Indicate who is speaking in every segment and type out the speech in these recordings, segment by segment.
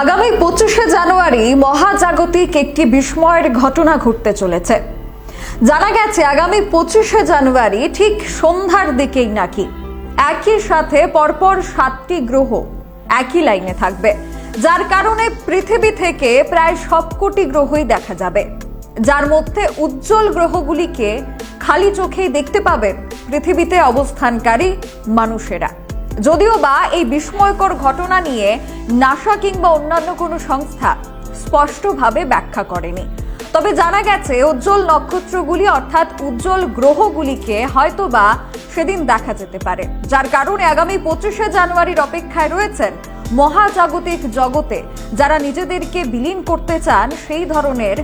Speaker 1: আগামী পঁচিশে জানুয়ারি মহাজাগতিক একটি বিস্ময়ের ঘটনা ঘটতে চলেছে। জানা গেছে, আগামী পঁচিশে জানুয়ারি ঠিক সন্ধ্যার দিকেই নাকি। একই সাথে পরপর সাতটি গ্রহ একই লাইনে থাকবে, যার কারণে পৃথিবী থেকে প্রায় সবকটি গ্রহই দেখা যাবে। যার মধ্যে উজ্জ্বল গ্রহগুলিকে খালি চোখেই দেখতে পাবেন পৃথিবীতে অবস্থানকারী মানুষেরা। যদিও বা এই বিস্ময়কর ঘটনা নিয়ে নাসা কিংবা অন্যান্য কোনো সংস্থা স্পষ্টভাবে ব্যাখ্যা করেনি। তবে জানা গেছে, উজ্জ্বল নক্ষত্রগুলি অর্থাৎ উজ্জ্বল গ্রহগুলিকে হয়তোবা সেদিন দেখা যেতে পারে। যার কারণে আগামী পঁচিশে জানুয়ারির অপেক্ষায় রয়েছেন মহাজাগতিক জগতে যারা নিজেদেরকে বিলীন করতে চান সেই ধরনের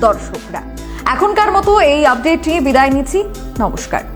Speaker 1: দর্শকরা। এখনকার মতো এই আপডেট নিয়ে বিদায় নিচ্ছি। নমস্কার।